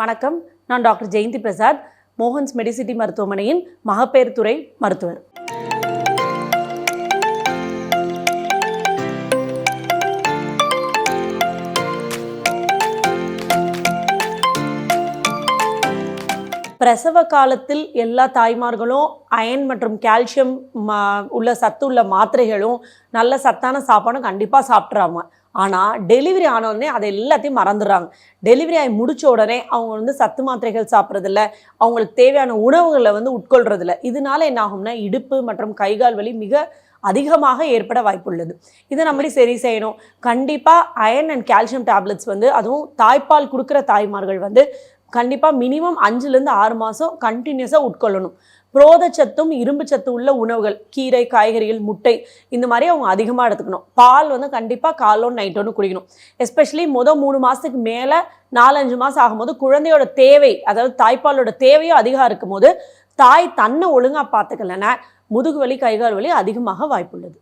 வணக்கம். நான் doctor Jayanthi Prasad Mohan's Medicity மருத்துவமனையின் மகப்பேறு துறை மருத்துவர். பிரசவ காலத்தில் எல்லா தாய்மார்களும் அயன் மற்றும் கால்சியம் உள்ள சத்து உள்ள மாத்திரைகளும் நல்ல சத்தான சாப்பாடும் கண்டிப்பாக சாப்பிட்றாங்க ஆனால் டெலிவரி ஆன உடனே அதை எல்லாத்தையும் மறந்துடுறாங்க. டெலிவரி ஆகி முடித்த உடனே அவங்க வந்து சத்து மாத்திரைகள் சாப்பிட்றதில்ல. அவங்களுக்கு தேவையான உணவுகளை வந்து உட்கொள்றதில்ல. இதனால என்ன ஆகும்னா இடுப்பு மற்றும் கைகால் வலி மிக அதிகமாக ஏற்பட வாய்ப்புள்ளது இதை நம்ம சரி செய்யணும். கண்டிப்பாக அயன் அண்ட் கால்சியம் டேப்லெட்ஸ் வந்து அதுவும் தாய்ப்பால் கொடுக்குற தாய்மார்கள் வந்து கண்டிப்பாக மினிமம் அஞ்சுலேருந்து ஆறு மாதம் கண்டினியூஸாக உட்கொள்ளணும். புரோதச்சத்தும் இரும்பு சத்து உள்ள உணவுகள் கீரை காய்கறிகள் முட்டை இந்த மாதிரி அவங்க அதிகமாக எடுத்துக்கணும். பால் வந்து கண்டிப்பாக காலோன்னு நைட்டோன்னு குடிக்கணும். எஸ்பெஷலி மொதல் மூணு மாதத்துக்கு மேலே நாலஞ்சு மாதம் ஆகும்போது குழந்தையோட தேவை அதாவது தாய்ப்பாலோட தேவையும் அதிகம் இருக்கும்போது தாய் தன்னை ஒழுங்காக பார்த்துக்கலன்னா முதுகு வலி கைகால் வலி அதிகமாக வாய்ப்புள்ளது.